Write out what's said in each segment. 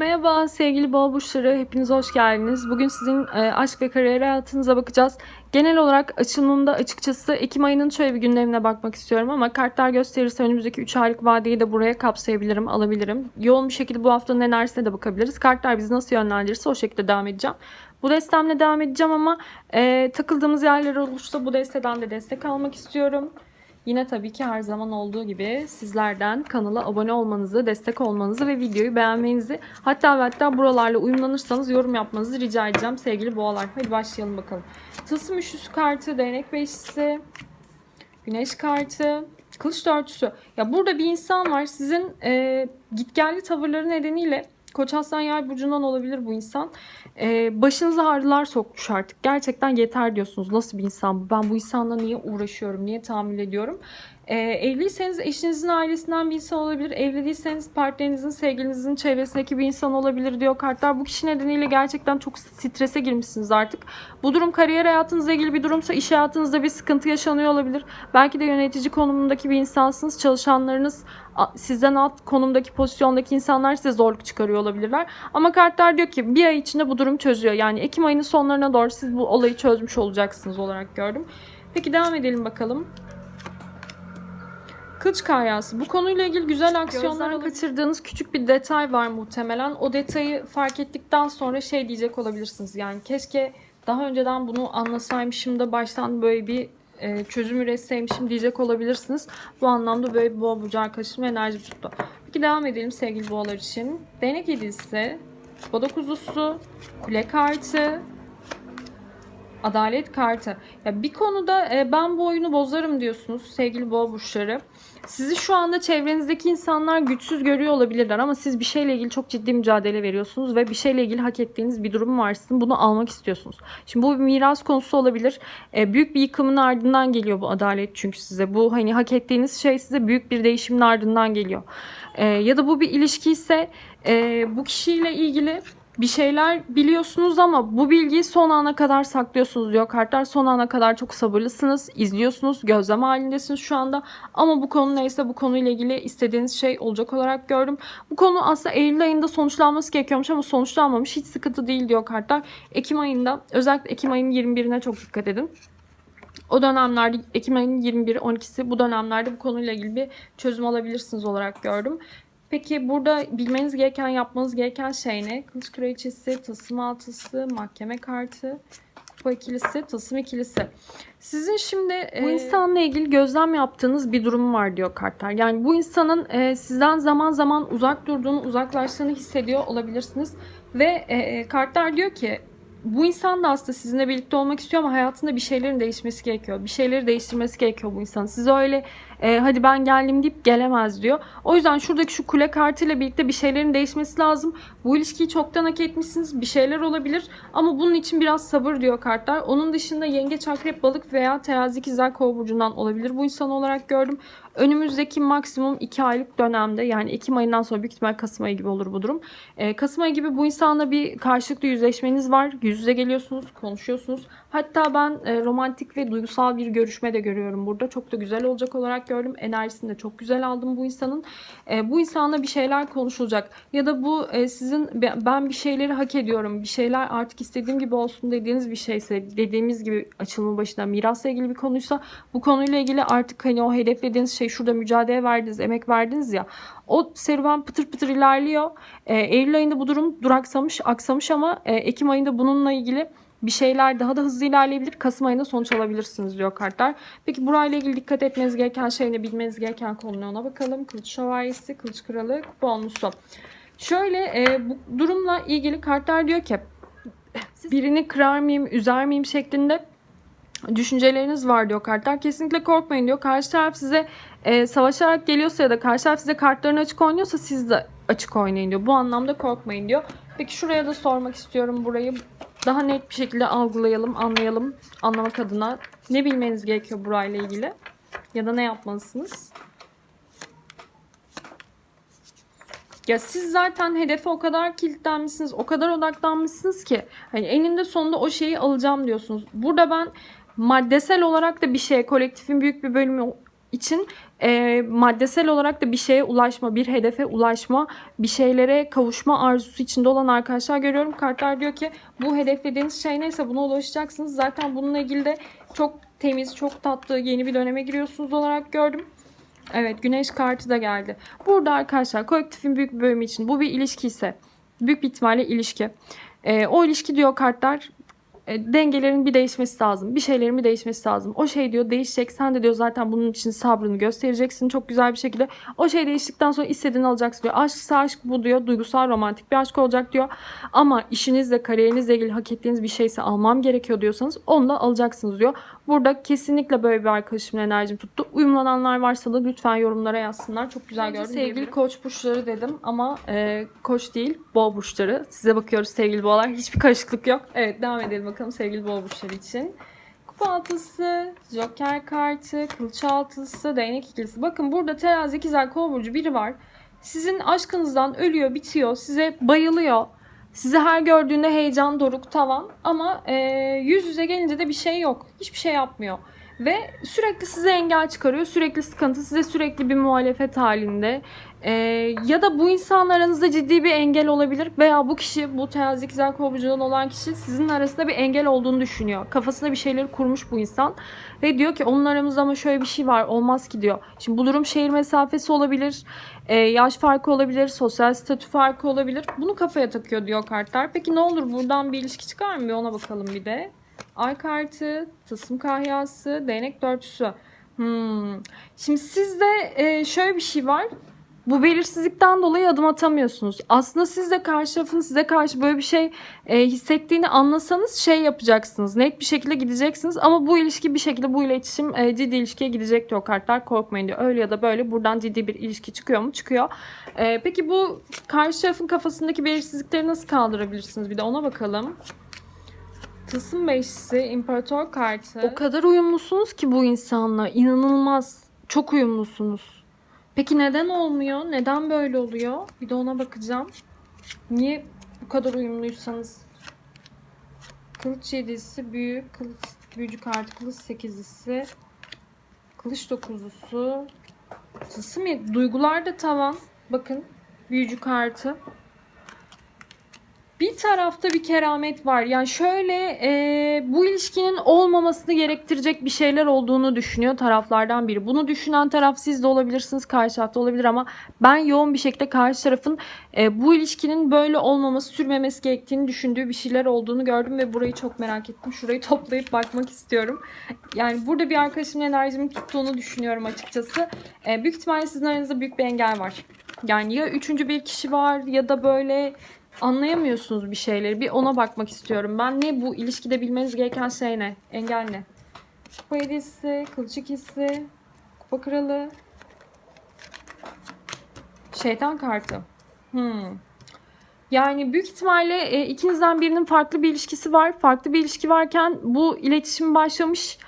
Merhaba sevgili boğa burçları, hepiniz hoş geldiniz. Bugün sizin e, aşk ve kariyer hayatınıza bakacağız. Genel olarak açılımımda açıkçası Ekim ayının şöyle bir gündemine bakmak istiyorum ama kartlar gösterirse önümüzdeki 3 aylık vadeyi de buraya kapsayabilirim, alabilirim. Yoğun bir şekilde bu haftanın enerjisine de bakabiliriz. Kartlar bizi nasıl yönlendirirse o şekilde devam edeceğim. Bu destemle devam edeceğim ama e, takıldığımız yerler olursa bu desteden de destek almak istiyorum. Yine tabii ki her zaman olduğu gibi sizlerden kanala abone olmanızı, destek olmanızı ve videoyu beğenmenizi hatta ve hatta buralarla uyumlanırsanız yorum yapmanızı rica edeceğim sevgili boğalar. Hadi başlayalım bakalım. Tılsım üçlüsü kartı, değnek beşlisi, güneş kartı, kılıç dörtüsü. Ya burada bir insan var sizin e, gitgelli tavırları nedeniyle Koç Aslan Yay burcundan olabilir bu insan. Ee, başınıza ağrılar sokmuş artık. Gerçekten yeter diyorsunuz. Nasıl bir insan bu? Ben bu insanla niye uğraşıyorum? Niye tahammül ediyorum? Ee, evliyseniz eşinizin ailesinden bir insan olabilir. Evli değilseniz partnerinizin, sevgilinizin çevresindeki bir insan olabilir diyor kartlar. Bu kişi nedeniyle gerçekten çok strese girmişsiniz artık. Bu durum kariyer hayatınızla ilgili bir durumsa iş hayatınızda bir sıkıntı yaşanıyor olabilir. Belki de yönetici konumundaki bir insansınız. Çalışanlarınız sizden alt konumdaki pozisyondaki insanlar size zorluk çıkarıyor olabilirler. Ama kartlar diyor ki bir ay içinde bu durum çözüyor. Yani Ekim ayının sonlarına doğru siz bu olayı çözmüş olacaksınız olarak gördüm. Peki devam edelim bakalım. Kılıç karyası. Bu konuyla ilgili güzel aksiyonlar Gözden kaçırdığınız küçük bir detay var muhtemelen. O detayı fark ettikten sonra şey diyecek olabilirsiniz. Yani keşke daha önceden bunu anlasaymışım da baştan böyle bir e, çözüm üretseymişim diyecek olabilirsiniz. Bu anlamda böyle bir boğa burcu arkadaşım enerji tuttu. Peki devam edelim sevgili boğalar için. Değnek yedisi, kupa dokuzusu, kule kartı, adalet kartı. Ya bir konuda e, ben bu oyunu bozarım diyorsunuz sevgili boğa burçları. Sizi şu anda çevrenizdeki insanlar güçsüz görüyor olabilirler ama siz bir şeyle ilgili çok ciddi mücadele veriyorsunuz ve bir şeyle ilgili hak ettiğiniz bir durum var sizin. Bunu almak istiyorsunuz. Şimdi bu bir miras konusu olabilir. E, büyük bir yıkımın ardından geliyor bu adalet çünkü size. Bu hani hak ettiğiniz şey size büyük bir değişimin ardından geliyor. E, ya da bu bir ilişki ise e, bu kişiyle ilgili bir şeyler biliyorsunuz ama bu bilgiyi son ana kadar saklıyorsunuz diyor kartlar. Son ana kadar çok sabırlısınız, izliyorsunuz, gözlem halindesiniz şu anda. Ama bu konu neyse bu konuyla ilgili istediğiniz şey olacak olarak gördüm. Bu konu aslında Eylül ayında sonuçlanması gerekiyormuş ama sonuçlanmamış. Hiç sıkıntı değil diyor kartlar. Ekim ayında özellikle Ekim ayının 21'ine çok dikkat edin. O dönemlerde Ekim ayının 21 12'si bu dönemlerde bu konuyla ilgili bir çözüm alabilirsiniz olarak gördüm. Peki burada bilmeniz gereken, yapmanız gereken şey ne? Kılıç kraliçesi, tılsım altısı, mahkeme kartı, kupa ikilisi, tılsım ikilisi. Sizin şimdi bu Ee, insanla ilgili gözlem yaptığınız bir durum var diyor kartlar. Yani bu insanın e, sizden zaman zaman uzak durduğunu, uzaklaştığını hissediyor olabilirsiniz. Ve e, kartlar diyor ki bu insan da aslında sizinle birlikte olmak istiyor ama hayatında bir şeylerin değişmesi gerekiyor. Bir şeyleri değiştirmesi gerekiyor bu insan. Size öyle e, hadi ben geldim deyip gelemez diyor. O yüzden şuradaki şu kule kartıyla birlikte bir şeylerin değişmesi lazım. Bu ilişkiyi çoktan hak etmişsiniz. Bir şeyler olabilir ama bunun için biraz sabır diyor kartlar. Onun dışında yengeç, akrep, balık veya terazi ikizler kova burcundan olabilir bu insan olarak gördüm. Önümüzdeki maksimum 2 aylık dönemde yani Ekim ayından sonra büyük ihtimal Kasım ayı gibi olur bu durum. Ee, Kasım ayı gibi bu insanla bir karşılıklı yüzleşmeniz var. Yüz yüze geliyorsunuz, konuşuyorsunuz. Hatta ben e, romantik ve duygusal bir görüşme de görüyorum burada. Çok da güzel olacak olarak gördüm. Enerjisini de çok güzel aldım bu insanın. E, bu insanla bir şeyler konuşulacak. Ya da bu e, sizin ben bir şeyleri hak ediyorum. Bir şeyler artık istediğim gibi olsun dediğiniz bir şeyse dediğimiz gibi açılımın başında mirasla ilgili bir konuysa bu konuyla ilgili artık hani o hedeflediğiniz şey şurada mücadele verdiniz, emek verdiniz ya. O serüven pıtır pıtır ilerliyor. E, Eylül ayında bu durum duraksamış, aksamış ama e, Ekim ayında bununla ilgili bir şeyler daha da hızlı ilerleyebilir. Kasım ayında sonuç alabilirsiniz diyor kartlar. Peki burayla ilgili dikkat etmeniz gereken şey ne, bilmeniz gereken konu ne ona bakalım. Kılıç şövalyesi, kılıç kralı, kupa onlusu. Şöyle e, bu durumla ilgili kartlar diyor ki birini kırar mıyım, üzer miyim şeklinde düşünceleriniz var diyor kartlar. Kesinlikle korkmayın diyor. Karşı taraf size e, savaşarak geliyorsa ya da karşı taraf size kartlarını açık oynuyorsa siz de açık oynayın diyor. Bu anlamda korkmayın diyor. Peki şuraya da sormak istiyorum burayı. Daha net bir şekilde algılayalım, anlayalım, anlamak adına. Ne bilmeniz gerekiyor burayla ilgili? Ya da ne yapmalısınız? Ya siz zaten hedefe o kadar kilitlenmişsiniz, o kadar odaklanmışsınız ki hani eninde sonunda o şeyi alacağım diyorsunuz. Burada ben maddesel olarak da bir şey, kolektifin büyük bir bölümü için e, maddesel olarak da bir şeye ulaşma, bir hedefe ulaşma, bir şeylere kavuşma arzusu içinde olan arkadaşlar görüyorum. Kartlar diyor ki bu hedeflediğiniz şey neyse buna ulaşacaksınız. Zaten bununla ilgili de çok temiz, çok tatlı yeni bir döneme giriyorsunuz olarak gördüm. Evet güneş kartı da geldi. Burada arkadaşlar kolektifin büyük bir bölümü için bu bir ilişki ise büyük bir ihtimalle ilişki. Ee, o ilişki diyor kartlar e, dengelerin bir değişmesi lazım. Bir şeylerin bir değişmesi lazım. O şey diyor değişecek. Sen de diyor zaten bunun için sabrını göstereceksin çok güzel bir şekilde. O şey değiştikten sonra istediğini alacaksın diyor. Aşksa aşk bu diyor. Duygusal romantik bir aşk olacak diyor. Ama işinizle kariyerinizle ilgili hak ettiğiniz bir şeyse almam gerekiyor diyorsanız onu da alacaksınız diyor. Burada kesinlikle böyle bir arkadaşımın enerjim tuttu. Uyumlananlar varsa da lütfen yorumlara yazsınlar. Çok güzel gördüm. Sevgili koç burçları dedim ama e, koç değil boğa burçları. Size bakıyoruz sevgili boğalar. Hiçbir karışıklık yok. Evet devam edelim bakalım sevgili boğa burçları için. Kupa altısı, joker kartı, kılıç altısı, değnek ikilisi. Bakın burada terazi ikizler kova burcu biri var. Sizin aşkınızdan ölüyor, bitiyor. Size bayılıyor. Sizi her gördüğünde heyecan, doruk, tavan. Ama e, yüz yüze gelince de bir şey yok. Hiçbir şey yapmıyor. Ve sürekli size engel çıkarıyor. Sürekli sıkıntı. Size sürekli bir muhalefet halinde. E, ya da bu insanla aranızda ciddi bir engel olabilir. Veya bu kişi, bu terazi ikizler kovucudan olan kişi sizin arasında bir engel olduğunu düşünüyor. Kafasında bir şeyleri kurmuş bu insan. Ve diyor ki onun aramızda ama şöyle bir şey var. Olmaz ki diyor. Şimdi bu durum şehir mesafesi olabilir. e, yaş farkı olabilir. Sosyal statü farkı olabilir. Bunu kafaya takıyor diyor kartlar. Peki ne olur buradan bir ilişki çıkar mı? Ona bakalım bir de. Ay kartı, tılsım kahyası, değnek dörtüsü. Hmm. Şimdi sizde e, şöyle bir şey var. Bu belirsizlikten dolayı adım atamıyorsunuz. Aslında siz de karşı tarafın size karşı böyle bir şey e, hissettiğini anlasanız şey yapacaksınız. Net bir şekilde gideceksiniz. Ama bu ilişki bir şekilde bu iletişim e, ciddi ilişkiye gidecek diyor kartlar. Korkmayın diyor. Öyle ya da böyle buradan ciddi bir ilişki çıkıyor mu? Çıkıyor. E, peki bu karşı tarafın kafasındaki belirsizlikleri nasıl kaldırabilirsiniz? Bir de ona bakalım. Tılsım beşlisi, imparator kartı. O kadar uyumlusunuz ki bu insanla. İnanılmaz. Çok uyumlusunuz. Peki neden olmuyor? Neden böyle oluyor? Bir de ona bakacağım. Niye bu kadar uyumluysanız? Kılıç yedisi, büyük, kılıç, büyücü kartı, kılıç sekizlisi, kılıç dokuzlusu, tılsım yedi. Duygular da tavan. Bakın, büyücü kartı. Tarafta bir keramet var. Yani şöyle e, bu ilişkinin olmamasını gerektirecek bir şeyler olduğunu düşünüyor taraflardan biri. Bunu düşünen taraf siz de olabilirsiniz, karşı tarafta olabilir ama ben yoğun bir şekilde karşı tarafın e, bu ilişkinin böyle olmaması, sürmemesi gerektiğini düşündüğü bir şeyler olduğunu gördüm ve burayı çok merak ettim. Şurayı toplayıp bakmak istiyorum. Yani burada bir arkadaşımın enerjimin tuttuğunu düşünüyorum açıkçası. E, büyük ihtimalle sizin aranızda büyük bir engel var. Yani ya üçüncü bir kişi var ya da böyle anlayamıyorsunuz bir şeyleri. Bir ona bakmak istiyorum. Ben ne bu ilişkide bilmeniz gereken şey ne? Engel ne? Kupa hediyesi, kılıç ikisi, kupa kralı, şeytan kartı. Hmm. Yani büyük ihtimalle e, ikinizden birinin farklı bir ilişkisi var. Farklı bir ilişki varken bu iletişim başlamış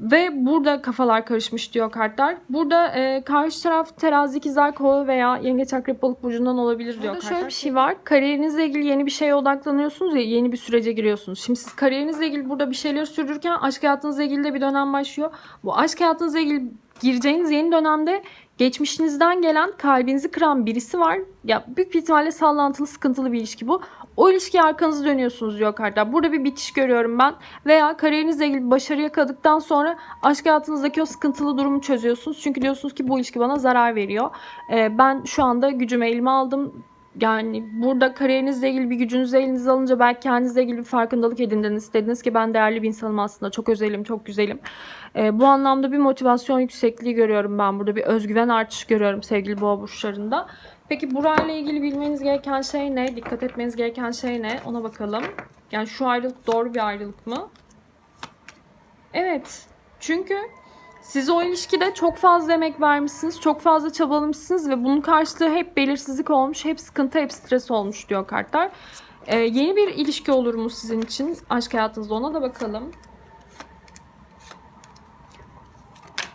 ve burada kafalar karışmış diyor kartlar. Burada e, karşı taraf terazi ikizler kova veya yengeç akrep balık burcundan olabilir diyor Burada kartlar. şöyle bir şey var. Kariyerinizle ilgili yeni bir şeye odaklanıyorsunuz ya yeni bir sürece giriyorsunuz. Şimdi siz kariyerinizle ilgili burada bir şeyler sürdürürken aşk hayatınızla ilgili de bir dönem başlıyor. Bu aşk hayatınızla ilgili gireceğiniz yeni dönemde geçmişinizden gelen kalbinizi kıran birisi var. Ya büyük bir ihtimalle sallantılı sıkıntılı bir ilişki bu. O ilişkiye arkanızı dönüyorsunuz diyor kartlar. Burada bir bitiş görüyorum ben. Veya kariyerinizle ilgili başarı yakaladıktan sonra aşk hayatınızdaki o sıkıntılı durumu çözüyorsunuz. Çünkü diyorsunuz ki bu ilişki bana zarar veriyor. Ee, ben şu anda gücümü elime aldım. Yani burada kariyerinizle ilgili bir gücünüzü elinize alınca belki kendinizle ilgili bir farkındalık edindiniz. Dediniz ki ben değerli bir insanım aslında. Çok özelim, çok güzelim. Ee, bu anlamda bir motivasyon yüksekliği görüyorum ben burada. Bir özgüven artışı görüyorum sevgili boğa burçlarında. Peki burayla ilgili bilmeniz gereken şey ne? Dikkat etmeniz gereken şey ne? Ona bakalım. Yani şu ayrılık doğru bir ayrılık mı? Evet. Çünkü siz o ilişkide çok fazla emek vermişsiniz, çok fazla çabalamışsınız ve bunun karşılığı hep belirsizlik olmuş, hep sıkıntı, hep stres olmuş diyor kartlar. Ee, yeni bir ilişki olur mu sizin için aşk hayatınızda ona da bakalım.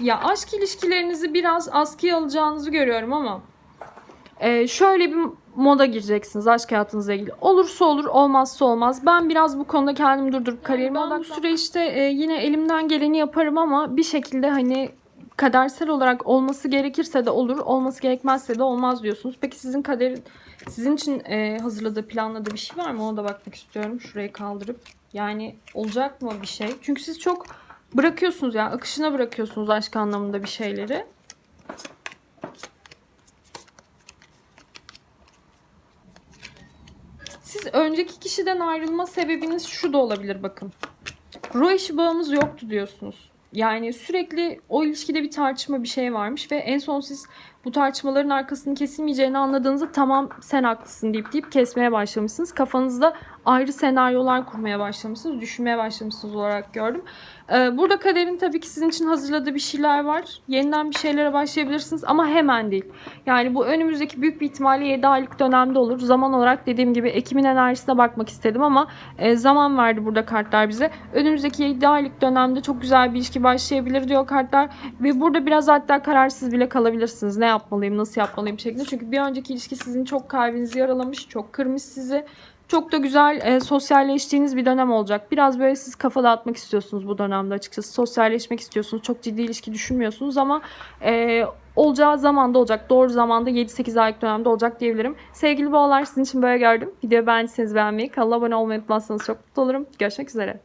Ya aşk ilişkilerinizi biraz askıya alacağınızı görüyorum ama e, şöyle bir moda gireceksiniz aşk hayatınızla ilgili. Olursa olur, olmazsa olmaz. Ben biraz bu konuda kendimi durdurup kariyerime ben bu odaklan- süreçte e, yine elimden geleni yaparım ama bir şekilde hani kadersel olarak olması gerekirse de olur, olması gerekmezse de olmaz diyorsunuz. Peki sizin kaderin sizin için e, hazırladığı, planladığı bir şey var mı? Ona da bakmak istiyorum. Şurayı kaldırıp. Yani olacak mı bir şey? Çünkü siz çok bırakıyorsunuz yani akışına bırakıyorsunuz aşk anlamında bir şeyleri. Siz önceki kişiden ayrılma sebebiniz şu da olabilir bakın. Ruh eşi bağımız yoktu diyorsunuz. Yani sürekli o ilişkide bir tartışma bir şey varmış ve en son siz bu tartışmaların arkasını kesilmeyeceğini anladığınızda tamam sen haklısın deyip deyip kesmeye başlamışsınız. Kafanızda ayrı senaryolar kurmaya başlamışsınız, düşünmeye başlamışsınız olarak gördüm. Ee, burada kaderin tabii ki sizin için hazırladığı bir şeyler var. Yeniden bir şeylere başlayabilirsiniz ama hemen değil. Yani bu önümüzdeki büyük bir ihtimalle 7 aylık dönemde olur. Zaman olarak dediğim gibi Ekim'in enerjisine bakmak istedim ama e, zaman verdi burada kartlar bize. Önümüzdeki 7 aylık dönemde çok güzel bir ilişki başlayabilir diyor kartlar. Ve burada biraz hatta kararsız bile kalabilirsiniz. Ne yapmalıyım, nasıl yapmalıyım şeklinde. Çünkü bir önceki ilişki sizin çok kalbinizi yaralamış, çok kırmış sizi. Çok da güzel e, sosyalleştiğiniz bir dönem olacak. Biraz böyle siz kafa dağıtmak istiyorsunuz bu dönemde açıkçası. Sosyalleşmek istiyorsunuz. Çok ciddi ilişki düşünmüyorsunuz ama e, olacağı zamanda olacak. Doğru zamanda 7-8 aylık dönemde olacak diyebilirim. Sevgili boğalar sizin için böyle gördüm. Videoyu beğendiyseniz beğenmeyi, kanala abone olmayı unutmazsanız çok mutlu olurum. Görüşmek üzere.